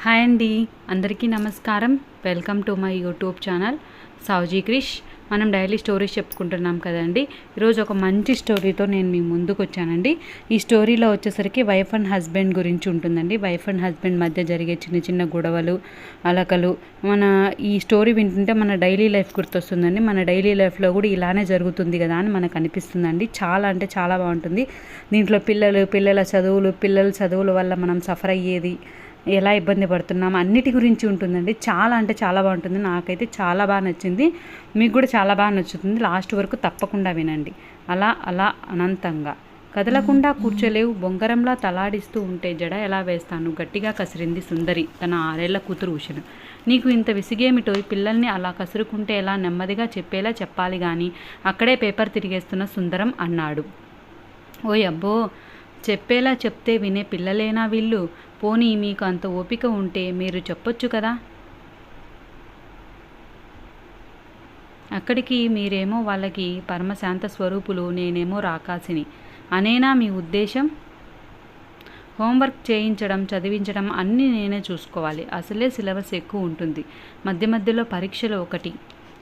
Hi అండి. అందరికీ నమస్కారం. Welcome to my YouTube channel. Sowji Krish. మనం డైలీ స్టోరీస్ చెప్పుకుంటున్నాం కదండి. ఈరోజు ఒక మంచి స్టోరీతో నేను మీ ముందుకు వచ్చానండి. ఈ స్టోరీలో వచ్చేసరికి వైఫ్ అండ్ హస్బెండ్ గురించి ఉంటుందండి. వైఫ్ అండ్ హస్బెండ్ మధ్య జరిగే చిన్న చిన్న గొడవలు అలకలు మన ఈ స్టోరీ వింటుంటే మన డైలీ లైఫ్ గుర్తొస్తుందండి. మన డైలీ లైఫ్లో కూడా ఇలానే జరుగుతుంది కదా అని మనకు అనిపిస్తుందండి. చాలా అంటే చాలా బాగుంటుంది. దీంట్లో పిల్లలు పిల్లల చదువులు పిల్లల చదువుల వల్ల మనం సఫర్ అయ్యేది ఎలా ఇబ్బంది పడుతున్నాం అన్నిటి గురించి ఉంటుందండి. చాలా అంటే చాలా బాగుంటుంది. నాకైతే చాలా బాగా నచ్చింది. మీకు కూడా చాలా బాగా నచ్చుతుంది. లాస్ట్ వరకు తప్పకుండా వినండి. అలా అలా అనంతంగా. కదలకుండా కూర్చోలేవు. బొంగరంలా తలాడిస్తూ ఉంటే జడ ఎలా వేస్తాను? గట్టిగా కసిరింది సుందరి. తన ఆరేళ్ళ కూతురు ఉషను. నీకు ఇంత విసిగేమిటో పిల్లల్ని అలా కసురుకుంటే ఎలా నెమ్మదిగా చెప్పేలా చెప్పాలి కానీ అక్కడే పేపర్ తిరిగేస్తున్న సుందరం అన్నాడు. ఓయ్ అబ్బో చెప్పేలా చెప్తే వినే పిల్లలేనా వీళ్ళు? పోనీ మీకు అంత ఓపిక ఉంటే మీరు చెప్పొచ్చు కదా? అక్కడికి మీరేమో వాళ్ళకి పరమశాంత స్వరూపులు నేనేమో రాకాసిని. అనేనా మీ ఉద్దేశం? హోంవర్క్ చేయించడం చదివించడం అన్నీ నేనే చూసుకోవాలి. అసలే సిలబస్ ఎక్కువ ఉంటుంది. మధ్య మధ్యలో పరీక్షలు ఒకటి.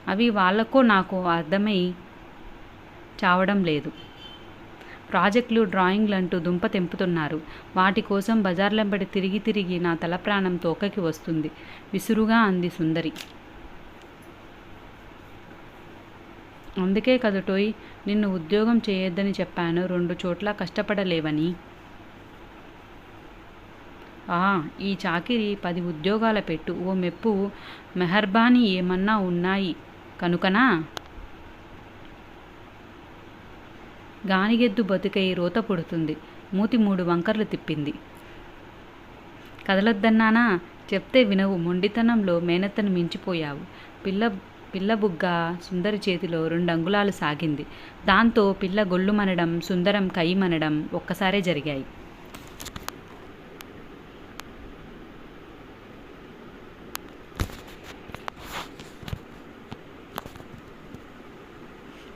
అవి వాళ్ళకో నాకు అర్థమై చావడం లేదు. ప్రాజెక్టులు డ్రాయింగ్లు అంటూ దుంప తెంపుతున్నారు. వాటి కోసం బజార్లంబడి తిరిగి తిరిగి నా తల ప్రాణం తోకకి వస్తుంది. విసురుగా అంది సుందరి. అందుకే కదటోయ్ నిన్ను ఉద్యోగం చేయొద్దని చెప్పాను. రెండు చోట్ల కష్టపడలేవని. ఆ ఈ చాకిరి పది ఉద్యోగాల పెట్టు. ఓ మెప్పు మెహర్బానీ ఏమన్నా ఉన్నాయి కనుకనా? గానిగెద్దు బతుకై రోత పుడుతుంది. మూతి మూడు వంకర్లు తిప్పింది. కదలొద్దన్నానా? చెప్తే వినవు. మొండితనంలో మేనత్తను మించిపోయావు. పిల్ల పిల్లబుగ్గ సుందరి చేతిలో రెండు అంగుళాలు సాగింది. దాంతో పిల్ల గొల్లుమనడం సుందరం కయ్యమనడం ఒక్కసారే జరిగాయి.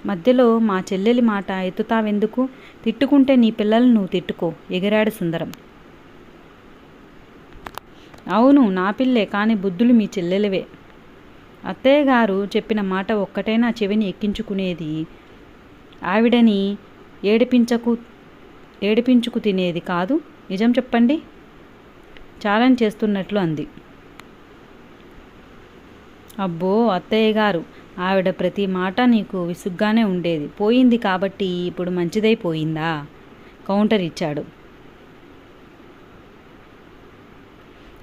మధ్యలో మా చెల్లెలి మాట ఎత్తుతావెందుకు? తిట్టుకుంటే నీ పిల్లలు నువ్వు తిట్టుకో ఎగిరాడు సుందరం. అవును నా పిల్లే కానీ బుద్ధులు మీ చెల్లెలివే. అత్తయ్య గారు చెప్పిన మాట ఒక్కటైనా చెవిని ఎక్కించుకునేది ఆవిడని ఏడిపించకు ఏడిపించుకు తినేది కాదు. నిజం చెప్పండి? ఛాలెంజ్ చేస్తున్నట్లు అంది. అబ్బో అత్తయ్య గారు ఆవిడ ప్రతి మాట నీకు విసుగ్గానే ఉండేది. పోయింది కాబట్టి ఇప్పుడు మంచిదైపోయిందా కౌంటర్ ఇచ్చాడు.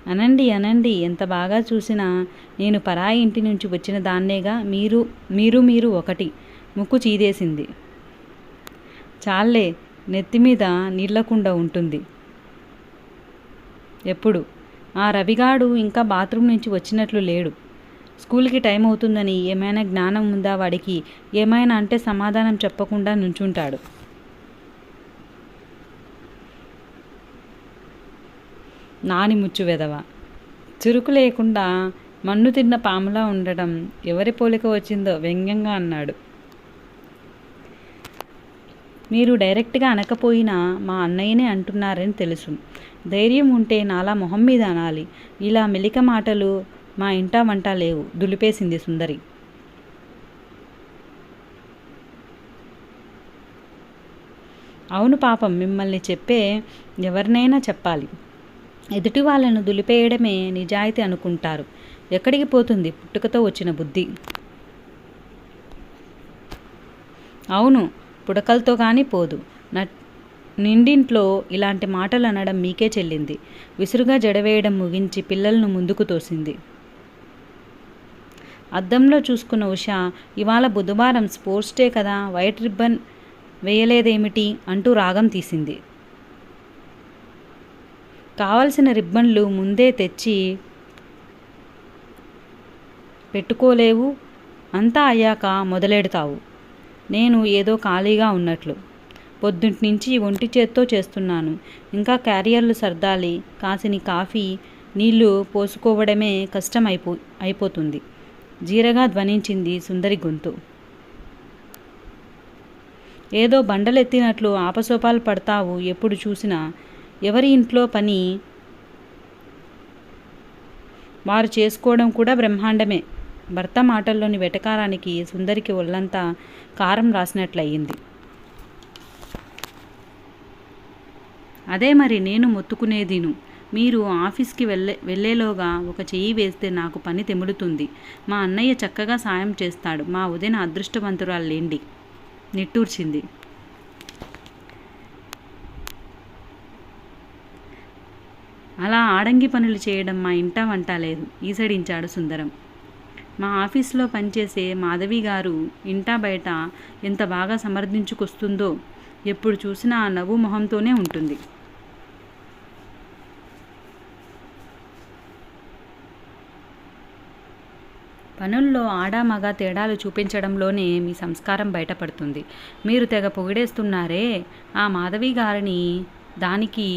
అనండి అనండి ఎంత బాగా చూసినా నేను పరాయి ఇంటి నుంచి వచ్చిన దాన్నేగా మీరు మీరు మీరు ఒకటి ముక్కు చీదేసింది. చాలే నెత్తి మీద నీళ్ళకుండా ఉంటుంది. ఎప్పుడు? ఆ రవిగాడు ఇంకా బాత్రూమ్ నుంచి వచ్చినట్లు లేడు. స్కూల్కి టైం అవుతుందని ఏమైనా జ్ఞానం ఉందా వాడికి? ఏమైనా అంటే సమాధానం చెప్పకుండా నుంచుంటాడు. నాని ముచ్చు వెదవ చురుకు లేకుండా మన్ను తిన్న పాములా ఉండడం ఎవరి పోలిక వచ్చిందో వ్యంగ్యంగా అన్నాడు. మీరు డైరెక్ట్గా అనకపోయినా మా అన్నయ్యనే అంటున్నారని తెలుసు. ధైర్యం ఉంటే నాలా మొహం మీద అనాలి. ఇలా మెలిక మాటలు మా ఇంటా వంట లేవు. దులిపేసింది సుందరి. అవును పాపం మిమ్మల్ని చెప్పే ఎవరినైనా చెప్పాలి. ఎదుటి వాళ్ళను దులిపేయడమే నిజాయితీ అనుకుంటారు. ఎక్కడికి పోతుంది పుట్టుకతో వచ్చిన బుద్ధి? అవును పుడకలతో కానీ పోదు. నట్ నిండింట్లో ఇలాంటి మాటలు అనడం మీకే చెల్లింది. విసురుగా జడవేయడం ముగించి పిల్లలను ముందుకు తోసింది. అద్దంలో చూసుకున్న ఉష ఇవాళ బుధవారం స్పోర్ట్స్ డే కదా వైట్ రిబ్బన్ వేయలేదేమిటి? అంటూ రాగం తీసింది. కావలసిన రిబ్బన్లు ముందే తెచ్చి పెట్టుకోలేవు. అంతా అయ్యాక మొదలెడతావు. నేను ఏదో ఖాళీగా ఉన్నట్లు. పొద్దుంటి నుంచి ఒంటి చేత్తో చేస్తున్నాను. ఇంకా క్యారియర్లు సర్దాలి. కాసిని కాఫీ నీళ్ళు పోసుకోవడమే కష్టం అయిపో అయిపోతుంది. జీరగా ధ్వనించింది సుందరి గొంతు. ఏదో బండలెత్తినట్లు ఆపసోపాలు పడతావు ఎప్పుడు చూసినా. ఎవరి ఇంట్లో పని వారు చేసుకోవడం కూడా బ్రహ్మాండమే. భర్త మాటల్లోని వెటకారానికి సుందరికి ఒళ్ళంతా కారం రాసినట్లయింది. అదే మరి నేను మొత్తుకునేదిను. మీరు ఆఫీస్కి వెళ్ళే వెళ్ళేలోగా ఒక చెయ్యి వేస్తే నాకు పని తెములుతుంది. మా అన్నయ్య చక్కగా సాయం చేస్తాడు. మా ఉదయన అదృష్టవంతురాలు లేండి నిట్టూర్చింది. అలా ఆడంగి పనులు చేయడం మా ఇంట వంట లేదు. ఈసడించాడు సుందరం. మా ఆఫీస్లో పనిచేసే మాధవి గారు ఇంటా బయట ఎంత బాగా సమర్థించుకొస్తుందో ఎప్పుడు చూసినా నవ్వు మొహంతోనే ఉంటుంది. పనుల్లో ఆడా మగ తేడాలు చూపించడంలోనే మీ సంస్కారం బయటపడుతుంది. మీరు తెగ పొగిడేస్తున్నారే ఆ మాధవి గారిని దానికి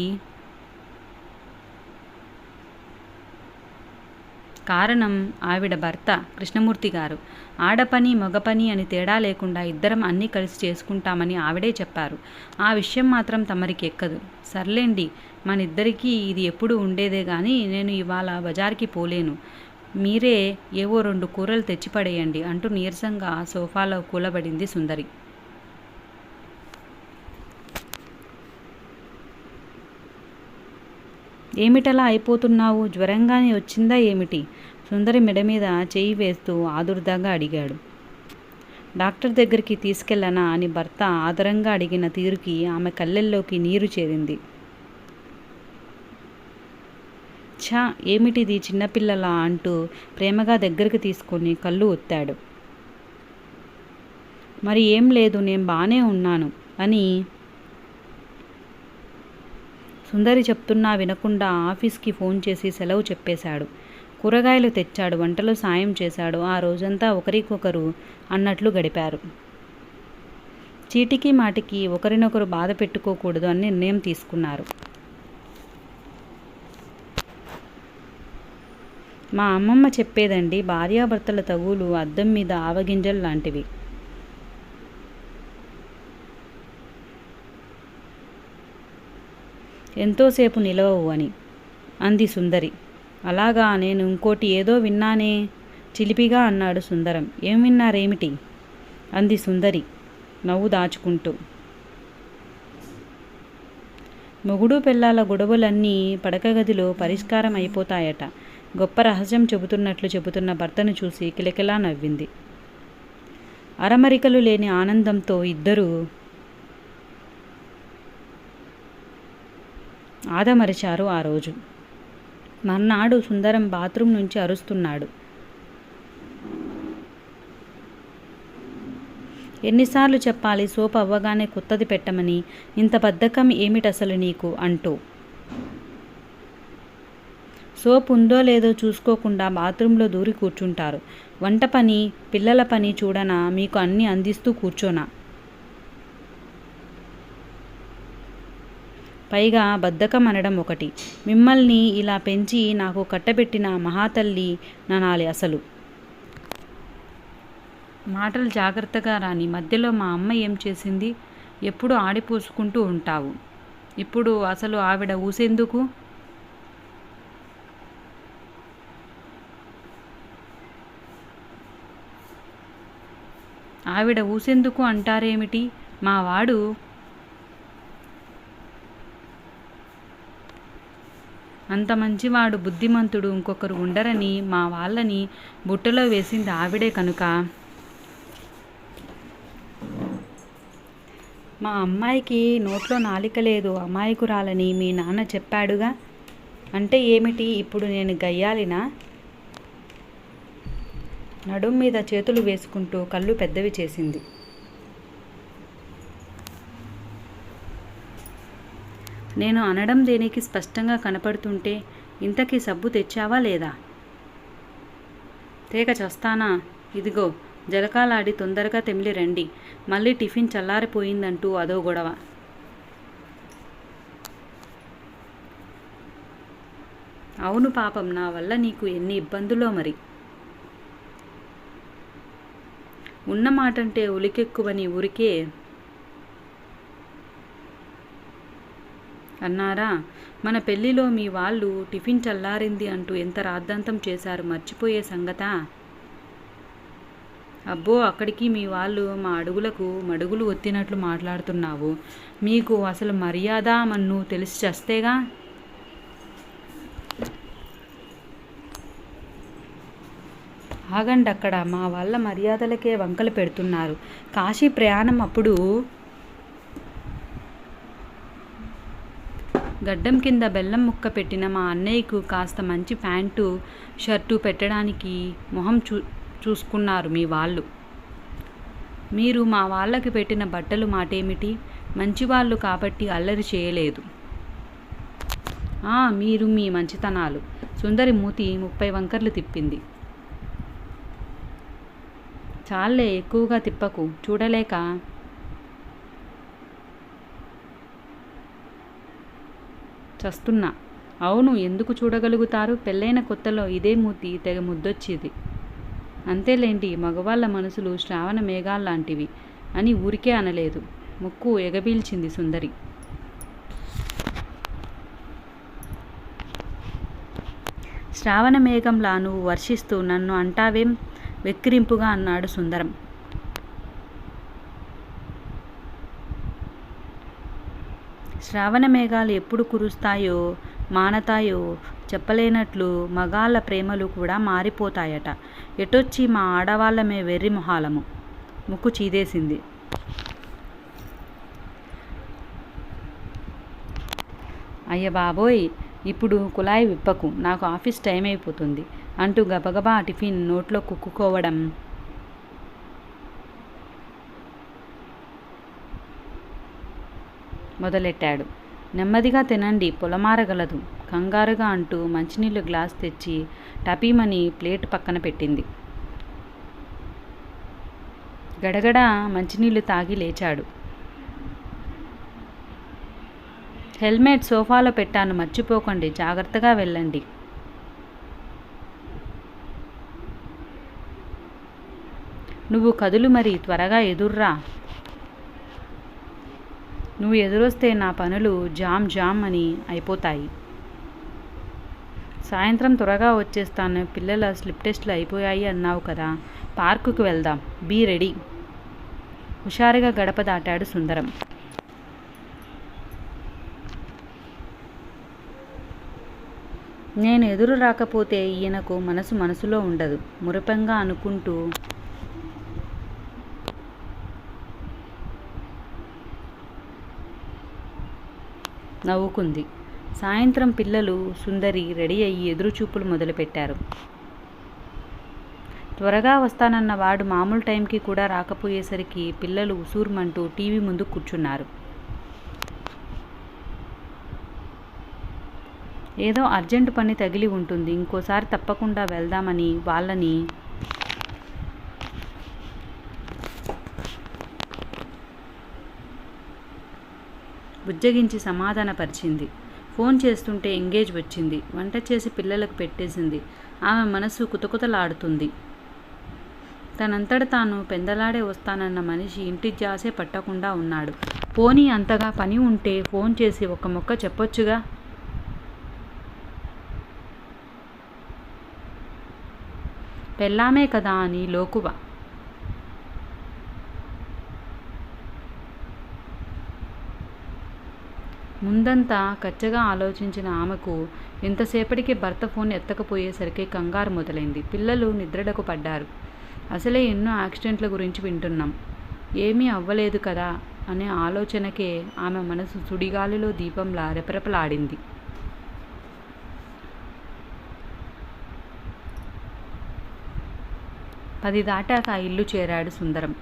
కారణం ఆవిడ భర్త కృష్ణమూర్తి గారు. ఆడపని మగపని అని తేడా లేకుండా ఇద్దరం అన్నీ కలిసి చేసుకుంటామని ఆవిడే చెప్పారు. ఆ విషయం మాత్రం తమరికి ఎక్కదు. సర్లేండి మనిద్దరికీ ఇది ఎప్పుడు ఉండేదే కానీ నేను ఇవాళ బజార్కి పోలేను. మీరే ఏవో రెండు కూరలు తెచ్చిపడేయండి అంటూ నీరసంగా సోఫాలో కూలబడింది సుందరి. ఏమిటలా అయిపోతున్నావు? జ్వరంగానే వచ్చిందా ఏమిటి? సుందరి మెడ మీద చేయి వేస్తూ ఆదుర్దాగా అడిగాడు. డాక్టర్ దగ్గరికి తీసుకెళ్ళనా అని భర్త ఆదరంగా అడిగిన తీరుకి ఆమె కళ్ళెల్లోకి నీరు చేరింది. ఛా ఏమిటిది చిన్నపిల్లలా అంటూ ప్రేమగా దగ్గరికి తీసుకొని కళ్ళు ఒత్తాడు. మరి ఏం లేదు నేను బాగానే ఉన్నాను అని సుందరి చెప్తున్నా వినకుండా ఆఫీస్కి ఫోన్ చేసి సెలవు చెప్పేశాడు. కూరగాయలు తెచ్చాడు వంటలు సాయం చేశాడు. ఆ రోజంతా ఒకరికొకరు అన్నట్లు గడిపారు. చీటికి మాటికి ఒకరినొకరు బాధ పెట్టుకోకూడదు అని నిర్ణయం తీసుకున్నారు. మా అమ్మమ్మ చెప్పేదండి భార్యాభర్తల తగులు అద్దం మీద ఆవగింజలు లాంటివి. ఎంతోసేపు నిలవవు అని అంది సుందరి. అలాగా నేను ఇంకోటి ఏదో విన్నానే చిలిపిగా అన్నాడు సుందరం. ఏం విన్నారేమిటి? అంది సుందరి నవ్వు దాచుకుంటూ. మొగుడు పెళ్ళాల గొడవలన్నీ పడక గదిలో పరిష్కారం అయిపోతాయట గొప్ప రహస్యం చెబుతున్నట్లు చెబుతున్న భర్తను చూసి కిలకిలా నవ్వింది. అరమరికలు లేని ఆనందంతో ఇద్దరూ ఆదమరిచారు ఆ రోజు. మర్నాడు సుందరం బాత్రూం నుంచి అరుస్తున్నాడు. ఎన్నిసార్లు చెప్పాలి సోప్ అవ్వగానే కొత్తది పెట్టమని ఇంత బద్ధకం ఏమిటసలు నీకు? అంటూ. సోప్ ఉందో లేదో చూసుకోకుండా బాత్రూంలో దూరి కూర్చుంటారు. వంట పని పిల్లల పని చూడనా మీకు అన్నీ అందిస్తూ కూర్చోనా? పైగా బద్ధకం అనడం ఒకటి. మిమ్మల్ని ఇలా పెంచి నాకు కట్టబెట్టిన మహాతల్లి ననాలి అసలు. మాటలు జాగ్రత్తగా రాని మధ్యలో మా అమ్మ ఏం చేసింది? ఎప్పుడు ఆడిపోసుకుంటూ ఉంటావు. ఇప్పుడు అసలు ఆవిడ ఊసేందుకు? ఆవిడ ఊసేందుకు అంటారేమిటి? మావాడు అంత మంచివాడు బుద్ధిమంతుడు ఇంకొకరు ఉండరని మా వాళ్ళని బుట్టలో వేసింది ఆవిడే కనుక. మా అమ్మాయికి నోట్లో నాలిక లేదు అమాయకురాలని మీ నాన్న చెప్పాడుగా. అంటే ఏమిటి? ఇప్పుడు నేను గయ్యాలినా? నడుం మీద చేతులు వేసుకుంటూ కళ్ళు పెద్దవి చేసింది. నేను అనడం దేనికి స్పష్టంగా కనపడుతుంటే ఇంతకీ సబ్బు తెచ్చావా లేదా? తేక చస్తానా? ఇదిగో జలకాలాడి తొందరగా తెమిలి రండి. మళ్ళీ టిఫిన్ చల్లారిపోయిందంటూ అదో గొడవ. అవును పాపం నా వల్ల నీకు ఎన్ని ఇబ్బందులో మరి? ఉన్నమాటంటే ఉలికెక్కువని ఊరికే అన్నారా? మన పెళ్ళిలో మీ వాళ్ళు టిఫిన్ చల్లారింది అంటూ ఎంత రాద్ధాంతం చేశారు మర్చిపోయే సంగత? అబ్బో అక్కడికి మీ వాళ్ళు మా అడుగులకు మడుగులు ఒత్తినట్లు మాట్లాడుతున్నావు. మీకు అసలు మర్యాద మన్ను తెలిసి చేస్తేగా? ఆగండి అక్కడ మా వాళ్ళ మర్యాదలకే వంకలు పెడుతున్నారు. కాశీ ప్రయాణం అప్పుడు గడ్డం కింద బెల్లం ముక్క పెట్టిన మా అన్నయ్యకు కాస్త మంచి ప్యాంటు షర్టు పెట్టడానికి మొహం చూ చూసుకున్నారు మీ వాళ్ళు. మీరు మా వాళ్ళకి పెట్టిన బట్టలు మాటేమిటి? మంచివాళ్ళు కాబట్టి అల్లరి చేయలేదు. మీరు మీ మంచితనాలు. సుందరి మూతి ముప్పై వంకర్లు తిప్పింది. చాలే ఎక్కువగా తిప్పకు. చూడలేక. చస్తున్నా. అవును ఎందుకు చూడగలుగుతారు? పెళ్ళైన కొత్తలో ఇదే మూతి తెగ ముద్దొచ్చేది. అంతేలేండి మగవాళ్ళ మనసులు శ్రావణ మేఘాల్లాంటివి అని ఊరికే అనలేదు. ముక్కు ఎగబీల్చింది సుందరి. శ్రావణ మేఘంలా నువ్వు వర్షిస్తూ నన్ను అంటావేం? వెక్కిరింపుగా అన్నాడు సుందరం. శ్రావణ మేఘాలు ఎప్పుడు కురుస్తాయో మానతాయో చెప్పలేనట్లు మగాళ్ళ ప్రేమలు కూడా మారిపోతాయట. ఎటొచ్చి మా ఆడవాళ్ళమే వెర్రి మొహాలము? ముక్కు చీదేసింది. అయ్య బాబోయ్ ఇప్పుడు కుళాయి విప్పకు. నాకు ఆఫీస్ టైం అయిపోతుంది. అంటూ గబగబా టిఫిన్ నోట్లో కుక్కుకోవడం. మొదలెట్టాడు. నెమ్మదిగా తినండి పొలమారగలదు కంగారుగా అంటూ మంచినీళ్ళు గ్లాస్ తెచ్చి టపీమని ప్లేట్ పక్కన పెట్టింది. గడగడ మంచినీళ్ళు తాగి లేచాడు. హెల్మెట్ సోఫాలో పెట్టాను మర్చిపోకండి జాగ్రత్తగా వెళ్ళండి. నువ్వు కదులు మరి త్వరగా ఎదుర్రా. నువ్వు ఎదురొస్తే నా పనులు జామ్ జామ్ అని అయిపోతాయి. సాయంత్రం త్వరగా వచ్చేస్తాను. పిల్లల స్లిప్ టెస్ట్లు అయిపోయాయి అన్నావు కదా. పార్కుకు వెళ్దాం. Be ready. హుషారుగా గడప దాటాడు సుందరం. నేను ఎదురు రాకపోతే ఈయనకు మనసు మనసులో ఉండదు. మురిపంగా అనుకుంటూ నవ్వుకుంది. సాయంత్రం పిల్లలు సుందరి రెడీ అయ్యి ఎదురుచూపులు మొదలుపెట్టారు. త్వరగా వస్తానన్న వాడు మామూలు టైంకి కూడా రాకపోయేసరికి పిల్లలు ఉసూరుమంటూ టీవీ ముందు కూర్చున్నారు. ఏదో అర్జెంటు పని తగిలి ఉంటుంది. ఇంకోసారి తప్పకుండా వెళ్దామని వాళ్ళని బుజ్జగించి సమాధానపరిచింది. ఫోన్ చేస్తుంటే ఎంగేజ్ వచ్చింది. వంట చేసి పిల్లలకు పెట్టేసింది. ఆమె మనసు కుతకుతలాడుతుంది. తనంతట తాను పెందలాడే వస్తానన్న మనిషి ఇంటి జాసే పట్టకుండా ఉన్నాడు. పోనీ అంతగా పని ఉంటే ఫోన్ చేసి ఒక మొక్క చెప్పొచ్చుగా? పెళ్ళామే కదా అని లోకువ. ముందంతా కచ్చగా ఆలోచించిన ఆమెకు ఎంతసేపటికి భర్త ఫోన్ ఎత్తకపోయేసరికి కంగారు మొదలైంది. పిల్లలు నిద్రడకు పడ్డారు. అసలే ఎన్నో యాక్సిడెంట్ల గురించి వింటున్నాం. ఏమీ అవ్వలేదు కదా అనే ఆలోచనకే ఆమె మనసు సుడిగాలిలో దీపంలా రెపరెపలాడింది. పది దాటాక ఇల్లు చేరాడు సుందరం.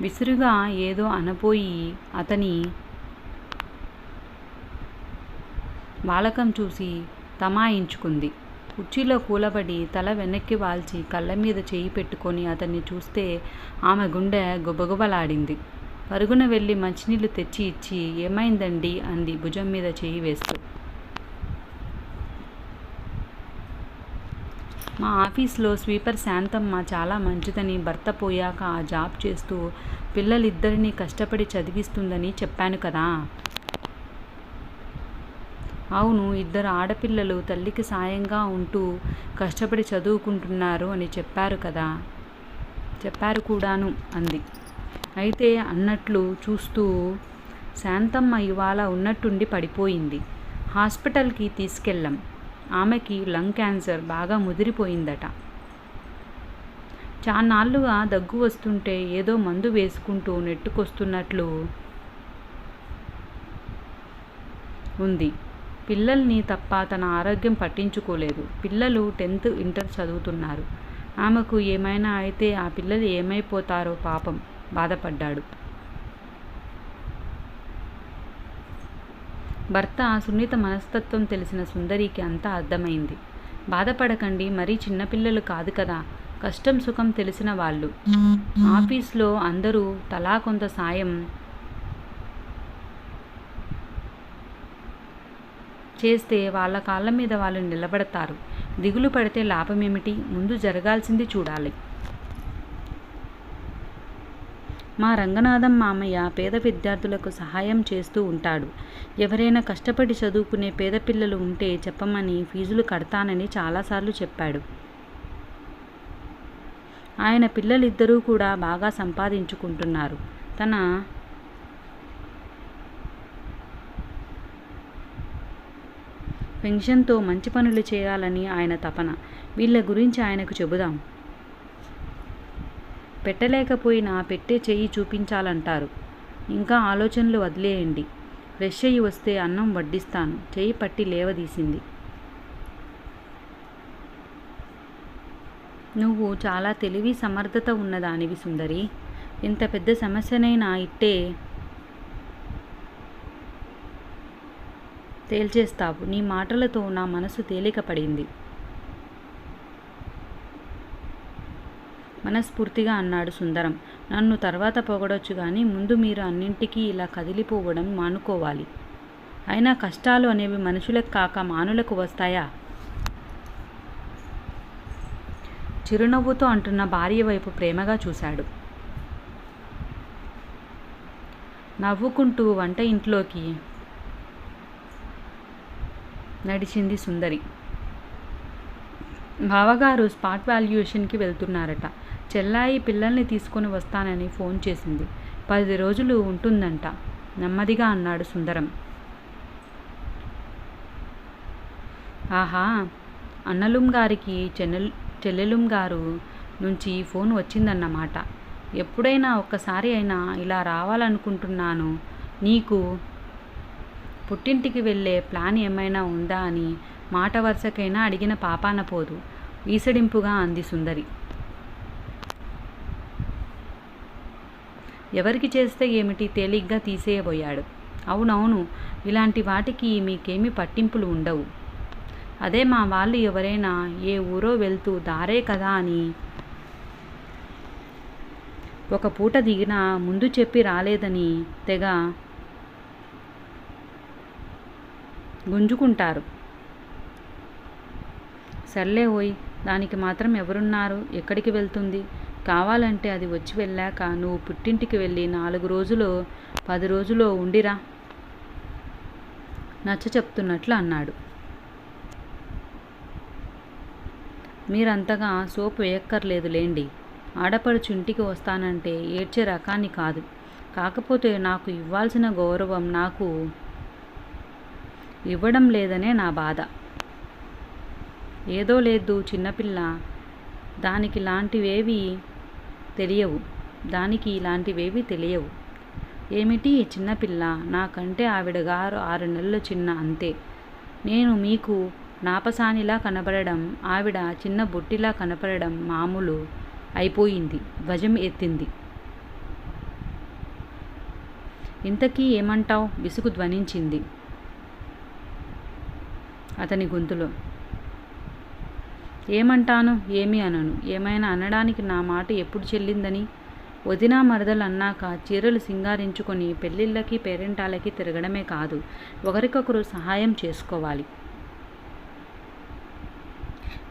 విసురుగా ఏదో అనపోయి అతని వాలకం చూసి తమాయించుకుంది. కుర్చీలో కూలబడి తల వెనక్కి వాల్చి కళ్ళ మీద చేయి పెట్టుకొని అతన్ని చూస్తే ఆమె గుండె గుబగుబలాడింది. పరుగున వెళ్ళి మంచినీళ్ళు తెచ్చి ఇచ్చి ఏమైందండి? అంది భుజం మీద చేయి వేస్తూ. మా ఆఫీస్లో స్వీపర్ శాంతమ్మ చాలా మంచిదని భర్త పోయాక ఆ జాబ్ చేస్తూ పిల్లలిద్దరినీ కష్టపడి చదివిస్తుందని చెప్పాను కదా. అవును ఇద్దరు ఆడపిల్లలు తల్లికి సాయంగా ఉంటూ కష్టపడి చదువుకుంటున్నారు అని చెప్పారు కదా. చెప్పారు కూడాను అంది. అయితే అన్నట్లు చూస్తూ శాంతమ్మ ఇవాళ ఉన్నట్టుండి పడిపోయింది. హాస్పిటల్కి తీసుకెళ్ళాం. ఆమెకి లంగ్ క్యాన్సర్ బాగా ముదిరిపోయిందట. చాన్నాళ్ళుగా దగ్గు వస్తుంటే ఏదో మందు వేసుకుంటూ నెట్టుకొస్తున్నట్లు ఉంది. పిల్లల్ని తప్ప తన ఆరోగ్యం పట్టించుకోలేదు. పిల్లలు టెన్త్ ఇంటర్ చదువుతున్నారు. ఆమెకు ఏమైనా అయితే ఆ పిల్లలు ఏమైపోతారో పాపం బాధపడ్డాడు. భర్త సున్నిత మనస్తత్వం తెలిసిన సుందరికి అంతా అర్థమైంది. బాధపడకండి మరీ చిన్నపిల్లలు కాదు కదా. కష్టం సుఖం తెలిసిన వాళ్ళు. ఆఫీస్లో అందరూ తలా కొంత సాయం చేస్తే వాళ్ళ కాళ్ళ మీద వాళ్ళు నిలబడతారు. దిగులు పడితే లాభమేమిటి? ముందు జరగాల్సింది చూడాలి. మా రంగనాథం మామయ్య పేద విద్యార్థులకు సహాయం చేస్తూ ఉంటాడు. ఎవరైనా కష్టపడి చదువుకునే పేద పిల్లలు ఉంటే చెప్పమని ఫీజులు కడతానని చాలాసార్లు చెప్పాడు. ఆయన పిల్లలిద్దరూ కూడా బాగా సంపాదించుకుంటున్నారు. తన పెన్షన్తో మంచి పనులు చేయాలని ఆయన తపన. వీళ్ళ గురించి ఆయనకు చెబుదాం. పెట్టలేకపోయినా పెట్టే చెయ్యి చూపించాలంటారు. ఇంకా ఆలోచనలు వదిలేయండి. ఫ్రెష్ అయ్యి వస్తే అన్నం వడ్డిస్తాను. చెయ్యి పట్టి లేవదీసింది. నువ్వు చాలా తెలివి సమర్థత ఉన్నదానివి సుందరి. ఇంత పెద్ద సమస్యనైనా ఇట్టే తేల్చేస్తావు. నీ మాటలతో నా మనసు తేలిక పడింది మనస్ఫూర్తిగా అన్నాడు సుందరం. నన్ను తర్వాత పొగడొచ్చు కానీ ముందు మీరు అన్నింటికీ ఇలా కదిలిపోవడం మానుకోవాలి. అయినా కష్టాలు అనేవి మనుషులకు కాక మానులకు వస్తాయా? చిరునవ్వుతో అంటున్న భార్య వైపు ప్రేమగా చూశాడు. నవ్వుకుంటూ వంట ఇంట్లోకి నడిచింది సుందరి. బావగారు స్పాట్ వాల్యుయేషన్కి వెళ్తున్నారట. చెల్లాయి పిల్లల్ని తీసుకొని వస్తానని ఫోన్ చేసింది. పది రోజులు ఉంటుందంట నెమ్మదిగా అన్నాడు సుందరం. ఆహా అన్నలుం గారికి చెన్నెల్ చెల్లెలుం గారు నుంచి ఫోన్ వచ్చిందన్నమాట. ఎప్పుడైనా ఒక్కసారి అయినా ఇలా రావాలనుకుంటున్నాను. నీకు పుట్టింటికి వెళ్ళే ప్లాన్ ఏమైనా ఉందా అని మాట వరుసకైనా అడిగిన పాపాన పోదు. ఈసడింపుగా అంది సుందరి. ఎవరికి చేస్తే ఏమిటి తేలిగ్గా తీసేయబోయాడు. అవునవును ఇలాంటి వాటికి మీకేమీ పట్టింపులు ఉండవు. అదే మా వాళ్ళు ఎవరైనా ఏ ఊరో వెళ్తూ దారే కదా అని ఒక పూట దిగినా ముందు చెప్పి రాలేదని తెగ గుంజుకుంటారు. సర్లే ఓయ్ దానికి మాత్రం ఎవరున్నారు? ఎక్కడికి వెళ్తుంది? కావాలంటే అది వచ్చి వెళ్ళాక నువ్వు పుట్టింటికి వెళ్ళి నాలుగు రోజులు పది రోజులు ఉండిరా. నచ్చ చెప్తున్నట్లు అన్నాడు. మీరంతగా సోపు వేయక్కర్లేదు లేండి. ఆడపడుచు ఇంటికి వస్తానంటే ఏడ్చే రకాన్ని కాదు. కాకపోతే నాకు ఇవ్వాల్సిన గౌరవం నాకు ఇవ్వడం లేదనే నా బాధ. ఏదో లేదు చిన్నపిల్ల దానికి లాంటివేవి తెలియవు. దానికి ఇలాంటివేవి తెలియవు. ఏమిటి చిన్నపిల్ల? నాకంటే ఆవిడ గారు ఆరు నెలలు చిన్న అంతే. నేను మీకు నాపసానిలా కనపడడం ఆవిడ చిన్న బొట్టిలా కనపడడం మామూలు అయిపోయింది ధ్వజం ఎత్తింది. ఇంతకీ ఏమంటావ్? విసుగు ధ్వనించింది. అతని గొంతులో. ఏమంటాను? ఏమీ అనను. ఏమైనా అనడానికి నా మాట ఎప్పుడు చెల్లిందని? వదినా మరదలు అన్నాక చీరలు సింగారించుకొని పెళ్ళిళ్ళకి పేరెంటాలకి తిరగడమే కాదు ఒకరికొకరు సహాయం చేసుకోవాలి.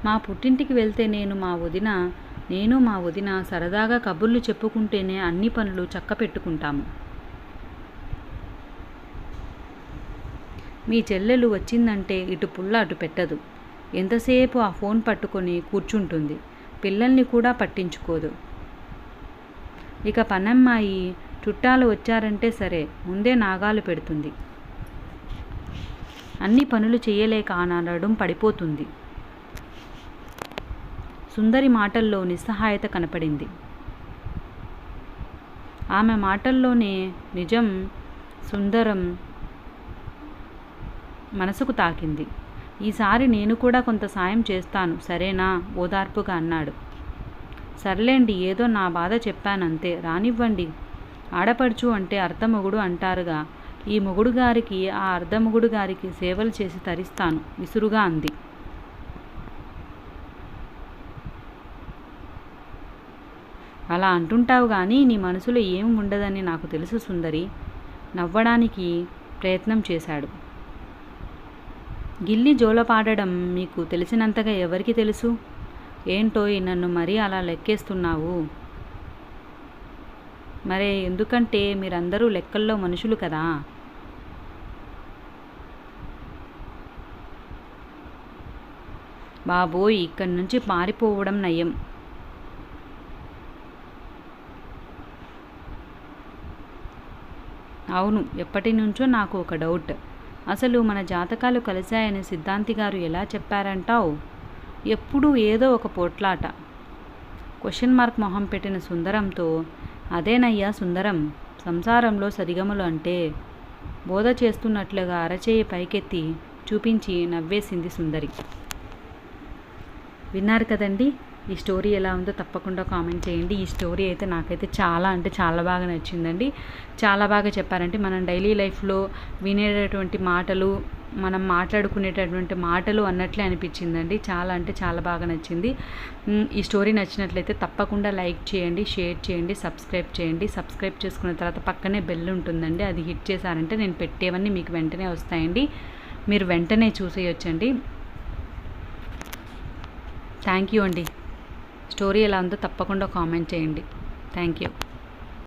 మా పుట్టింటికి వెళ్తే నేను మా వదిన నేను మా వదిన సరదాగా కబుర్లు చెప్పుకుంటేనే అన్ని పనులు చక్కపెట్టుకుంటాము. మీ చెల్లెలు వచ్చిందంటే ఇటు పుల్ల అటు పెట్టదు. ఎంతసేపు ఆ ఫోన్ పట్టుకొని కూర్చుంటుంది. పిల్లల్ని కూడా పట్టించుకోదు. ఇక పనమ్మాయి చుట్టాలు వచ్చారంటే సరే ముందే నాగాలు పెడుతుంది. అన్ని పనులు చేయలేక ఆనాడడం పడిపోతుంది. సుందరి మాటల్లో నిస్సహాయత కనపడింది. ఆమె మాటల్లోనే నిజం సుందరం మనసుకు తాకింది. ఈసారి నేను కూడా కొంత సాయం చేస్తాను సరేనా ఓదార్పుగా అన్నాడు. సర్లేండి ఏదో నా బాధ చెప్పానంతే రానివ్వండి. ఆడపడుచు అంటే అర్ధమొగుడు అంటారుగా. ఈ మొగుడు గారికి ఆ అర్ధమొగుడు గారికి సేవలు చేసి తరిస్తాను విసురుగా అంది. అలా అంటుంటావు కానీ నీ మనసులో ఏం ఉండదని నాకు తెలుసు సుందరి. నవ్వడానికి ప్రయత్నం చేశాడు. గిల్లి జోలపాడడం మీకు తెలిసినంతగా ఎవరికి తెలుసు? ఏంటోయ్ నన్ను మరీ అలా లెక్కేస్తున్నావు? మరే ఎందుకంటే మీరందరూ లెక్కల్లో మనుషులు కదా? బాబోయ్ ఇక్కడి నుంచి పారిపోవడం నయం. అవును ఎప్పటి నుంచో నాకు ఒక డౌట్. అసలు మన జాతకాలు కలిశాయని సిద్ధాంతి గారు ఎలా చెప్పారంటావు? ఎప్పుడూ ఏదో ఒక పోట్లాట. క్వశ్చన్ మార్క్ మొహం పెట్టిన సుందరంతో అదేనయ్యా సుందరం సంసారంలో సరిగమలు అంటే బోధ చేస్తున్నట్లుగా అరచేయి పైకెత్తి చూపించి నవ్వేసింది సుందరి. విన్నారు కదండి? ఈ స్టోరీ ఎలా ఉందో తప్పకుండా కామెంట్ చేయండి. ఈ స్టోరీ అయితే నాకైతే చాలా అంటే చాలా బాగా నచ్చిందండి. చాలా బాగా చెప్పారంటే మనం డైలీ లైఫ్లో వినేటటువంటి మాటలు మనం మాట్లాడుకునేటటువంటి మాటలు అన్నట్లే అనిపించిందండి. చాలా అంటే చాలా బాగా నచ్చింది. ఈ స్టోరీ నచ్చినట్లయితే తప్పకుండా లైక్ చేయండి షేర్ చేయండి సబ్స్క్రైబ్ చేయండి. సబ్స్క్రైబ్ చేసుకున్న తర్వాత పక్కనే బెల్ ఉంటుందండి. అది హిట్ చేశారంటే నేను పెట్టేవన్నీ మీకు వెంటనే వస్తాయండి. మీరు వెంటనే చూసేయొచ్చండి. థ్యాంక్ యూ అండి. స్టోరీ ఎలా ఉందో తప్పకుండా కామెంట్ చేయండి. Thank you.